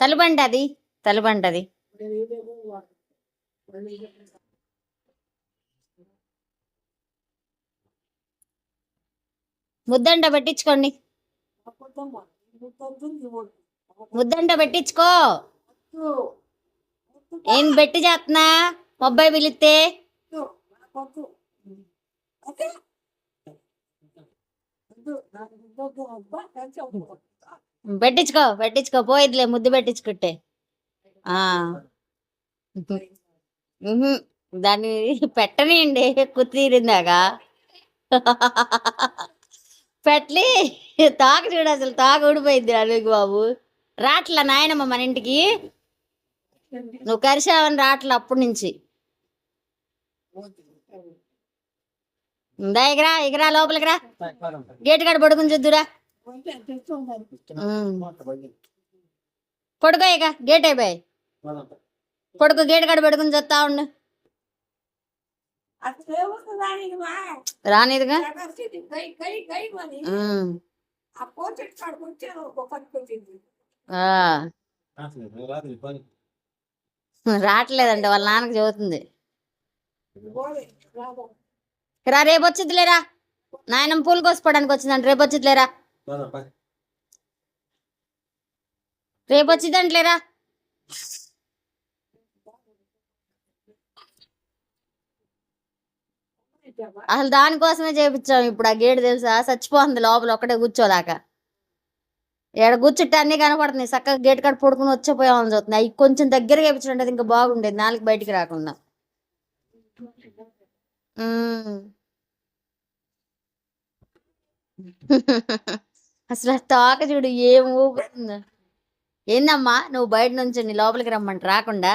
తలుబండి అది తలుబండి అది ముద్దంట పెట్టించుకోండి. ముద్దండ పెట్టించుకో. ఏం పెట్టి చేస్తున్నా మొబ్బాయి పిలిస్తే పెట్టించుకో పెట్టించుకో పోయిద్లే ముద్దు పెట్టించుకుంటే. దాన్ని పెట్టనియండి కుత్తీరిందాక పెట్లి తాగు చూడు అసలు తాగు ఊడిపోయింది అనుగు బాబు. రాట్లా నాయనమ్మ మన ఇంటికి. నువ్వు కరిసావని రాట్లా అప్పటి నుంచి. దా ఎగరా ఎగరా లోపలికి రా. గేట్ కాడ పడుకుని చూద్దురా. పడుకో ఇక గేట్ అయిపోయి పడుకో గేట్ కాడ పడుకుని చూస్తా ఉండు. రానిదిగా? రావట్లేదండి వాళ్ళ నాన్నకి చెబుతుంది. రా రేపు వచ్చిద్దిలేరా? నాయనమ్మ పూలు కోసుకోవడానికి వచ్చిందంట రేపు వచ్చిద్దిలేరా? రేపు వచ్చిందంటలేరా అసలు దానికోసమే చేపించాం ఇప్పుడు ఆ గేటు తెలుసా? చచ్చిపోతుంది లోపల ఒక్కటే కూర్చోదాకా. ఇక్కడ కూర్చుంటే అన్ని కనపడుతున్నాయి. చక్కగా గేట్ కాడ పడుకుని వచ్చేపోయామని చూస్తుంది అవి కొంచెం దగ్గరగా వేపించినట్టు ఇంకా బాగుండేది. నాలుగు బయటికి రాకుండా. ఉమ్. అసలు ఆ తోక చూడు ఏం ఊపుతుందో ఏందమ్మా నువ్వు బయట నుంచి నీ లోపలికి రమ్మంట రాకుండా?